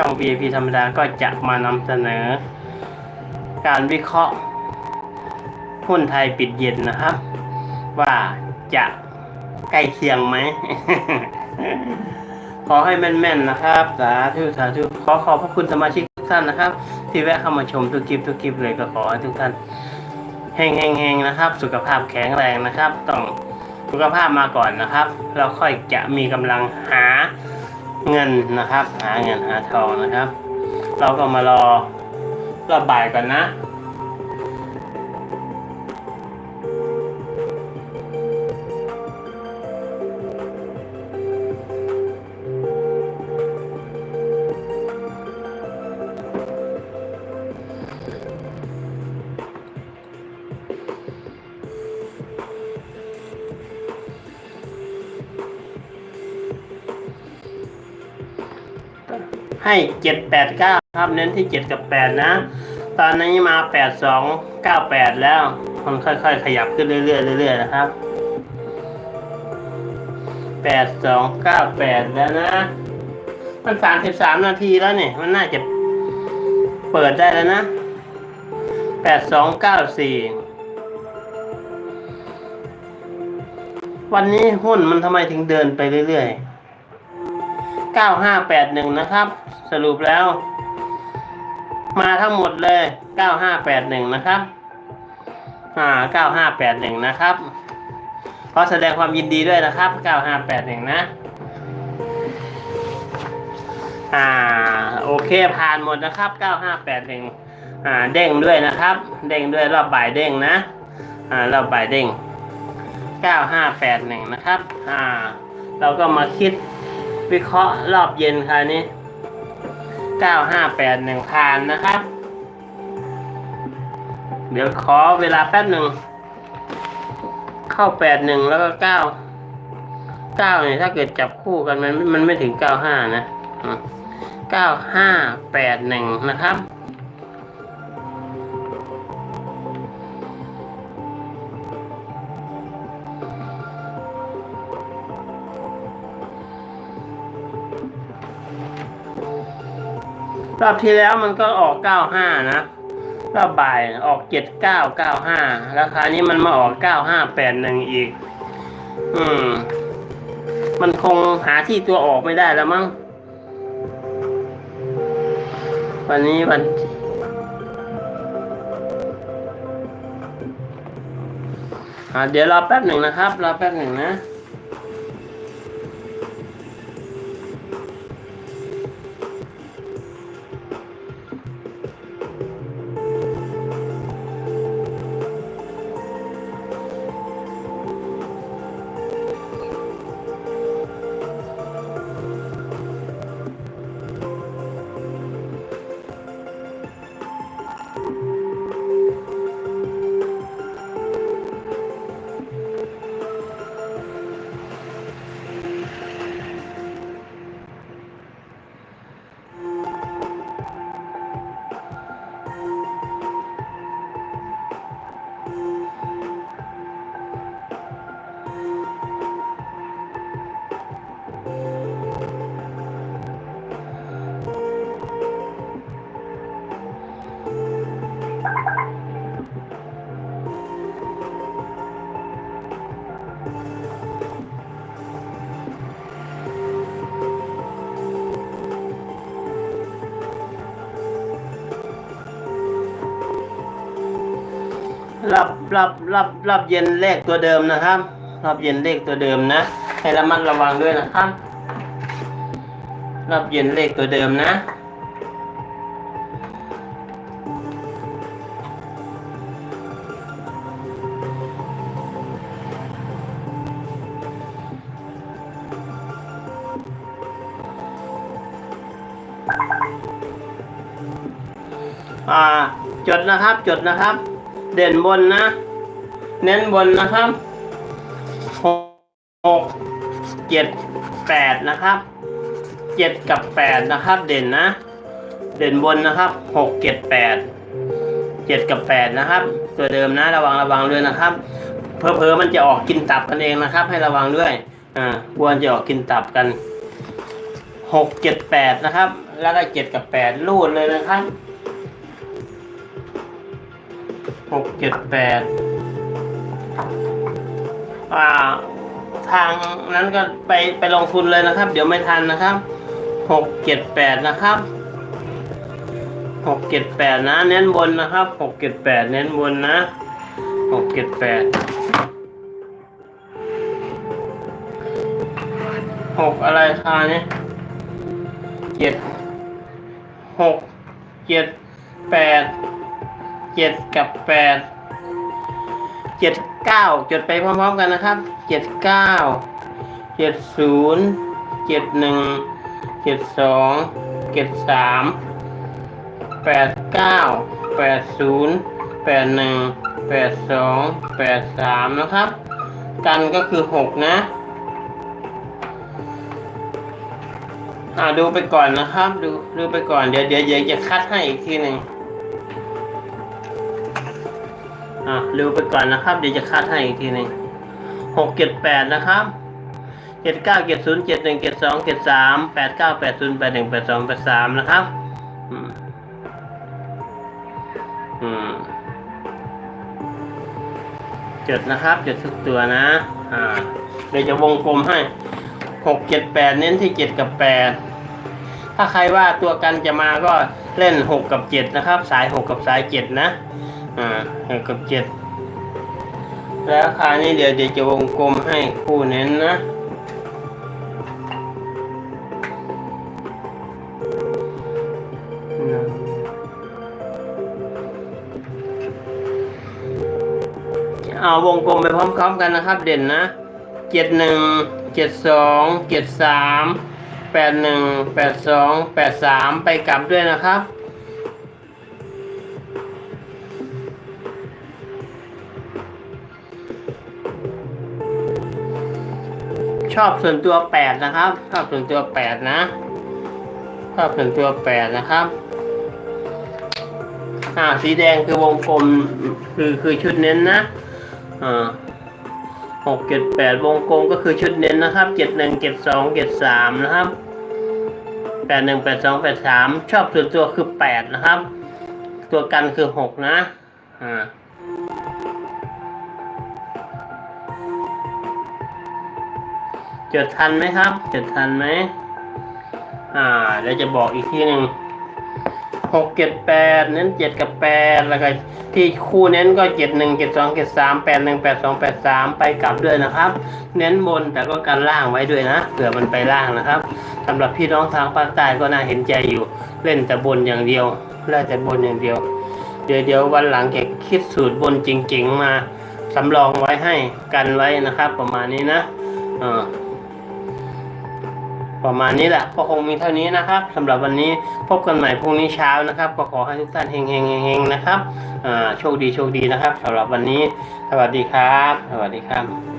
ช่อง VIP ธรรมดาก็จะมานำเสนอ การวิเคราะห์หุ้นไทยปิดเย็นนะครับ ว่าจะใกล้เคียงไหม ขอให้แม่นๆนะครับ สาธุสาธุขอขอบพระคุณสมาชิกทุกท่านนะครับ ที่แวะเข้ามาชมทุกคลิปทุกคลิปเลยก็ขอให้ทุกท่านเฮงเฮงเฮงๆนะครับ สุขภาพแข็งแรงนะครับ ต้องสุขภาพมาก่อนนะครับ เราค่อยจะมีกำลังหา เงินนะครับ หาเงินหาทองนะครับ เราก็มารอรอบ่ายก่อนนะ ให้เจ็ดแปดเก้าครับ เน้นที่เจ็ดกับแปดนะ ตอนนี้มาแปดสองเก้าแปดแล้ว มันค่อยๆ ขยับขึ้นเรื่อยๆเรื่อยๆนะครับแปดสองเก้าแปดแล้วนะ มันสามสิบสามนาทีแล้วเนี่ย มันน่าจะเปิดได้แล้วนะแปดสองเก้าสี่วันนี้หุ้นมันทำไมถึงเดินไปเรื่อยๆ 9581นะครับ สรุปแล้ว มาทั้งหมดเลย9581นะครับอ่า9581นะครับขอแสดงความยินดีด้วยนะครับ9581นะอ่าโอเคผ่านหมดนะครับ9581อ่าเด้งด้วยนะครับ เด้งด้วยรอบบ่ายเด้งนะอ่ารอบบ่ายเด้ง9581นะครับอ่าเราก็มาคิด วิเคราะห์รอบเย็นค่ะนี้ 9581ผ่านนะครับ เดี๋ยวขอเวลาแป๊บหนึ่ง เข้า 81 แล้วก็ 9 9เนี่ยถ้าเกิดจับคู่กันมันมันไม่ถึง 95 นะ 9581 นะครับ รอบที่แล้วมันก็ออก95นะรอบบ่ายออก7995ราคานี้มันมาออก9581อีก อืม มันคงหาที่ตัวออกไม่ได้แล้วมั้ง วันนี้วัน เดี๋ยวรอแป๊บหนึ่งนะครับ รอแป๊บหนึ่งนะ รับรับรับรับเย็นเลขตัวเดิมนะครับ รับเย็นเลขตัวเดิมนะ ให้ระมัดระวังด้วยนะครับ รับเย็นเลขตัวเดิมนะอ่าจดนะครับจดนะครับ เด่นบนนะ เน้นบนนะครับหกหกเจ็ดแปดนะครับเจ็ดกับแปดนะครับ เด่นนะ เด่นบนนะครับหกเจ็ดแปดเจ็ดกับแปดนะครับ ตัวเดิมนะระวังระวังด้วยนะครับเพอเพอมันจะออกกินตับกันเองนะครับ ให้ระวังด้วยอ่าวัวจะออกกินตับกันหกเจ็ดแปดนะครับ แล้วก็เจ็ดกับแปดรูดเลยนะครับ หกเจ็ดแปดอ่าทางนั้นก็ไปไปลงทุนเลยนะครับ เดี๋ยวไม่ทันนะครับหกเจ็ดแปดนะครับหกเจ็ดแปดนะ เน้นบนนะครับหกเจ็ดแปดเน้นบนนะหกเจ็ดแปดหกอะไรคะเนี่ยเจ็ดหกเจ็ดแปด เจ็ดกับแปดเจ็ดเก้าจดไปพร้อมๆกันนะครับเจ็ดเก้าเจ็ดศูนย์เจ็ดหนึ่งเจ็ดสองเจ็ดสามแปดเก้าแปดศูนย์แปดหนึ่งแปดสองแปดสามนะครับ กันก็คือหกนะอ่าดูไปก่อนนะครับ ดูดูไปก่อนเดี๋ยวเดี๋ยวเดี๋ยวจะคัดให้อีกทีหนึ่ง อ่าดูไปก่อนนะครับ เดี๋ยวจะคัดให้อีกทีหนึ่งหกเจ็ดแปดนะครับเจ็ดเก้าเจ็ดศูนย์เจ็ดหนึ่งเจ็ดสองเจ็ดสามแปดเก้าแปดศูนย์แปดหนึ่งแปดสองแปดสามนะครับ อืม อืมจดนะครับจดทุกตัวนะ อ่า เดี๋ยวจะวงกลมให้หกเจ็ดแปดเน้นที่เจ็ดกับแปดถ้าใครว่าตัวกันจะมาก็เล่นหกกับเจ็ดนะครับ สายหกกับสายเจ็ดนะ อ่าหกกับเจ็ดแล้วคราวนี้เดี๋ยวเดี๋ยวจะวงกลมให้คู่เน้นนะเอาวงกลมไปพร้อมๆกันนะครับ เด่นนะเจ็ดหนึ่งเจ็ดสองเจ็ดสามแปดหนึ่งแปดสองแปดสามไปกลับด้วยนะครับ ชอบส่วนตัวแปดนะครับ ชอบส่วนตัวแปดนะ ชอบส่วนตัวแปดนะครับอ่าสีแดงคือวงกลมคือคือชุดเน้นนะอ่าหกเจ็ดแปดวงกลมก็คือชุดเน้นนะครับเจ็ดหนึ่งเจ็ดสองเจ็ดสามนะครับแปดหนึ่งแปดสองแปดสามชอบส่วนตัวคือแปดนะครับ ตัวกันคือหกนะอ่า จดทันไหมครับ จดทันไหมอ่าเดี๋ยวจะบอกอีกทีหนึ่งหกเจ็ดแปดเน้นเจ็ดกับแปดแล้วก็ที่คู่เน้นก็เจ็ดหนึ่งเจ็ดสองเจ็ดสามแปดหนึ่งแปดสองแปดสามไปกลับด้วยนะครับ เน้นบนแต่ก็กันล่างไว้ด้วยนะเผื่อมันไปล่างนะครับสำหรับพี่น้องทางภาคใต้ก็น่าเห็นใจอยู่ เล่นแต่บนอย่างเดียวเล่นแต่บนอย่างเดียว เดี๋ยวเดี๋ยววันหลังจะคิดสูตรบนจริง ๆ มาสำรองไว้ให้กันไว้นะครับ ประมาณนี้นะอ่า ประมาณนี้แหละก็คงมีเท่านี้นะครับสำหรับวันนี้พบกันใหม่พรุ่งนี้เช้านะครับ ก็ขอให้ทุกท่านเฮงเฮงเฮงนะครับโชคดีโชคดีนะครับสำหรับวันนี้ สวัสดีครับ สวัสดีครับ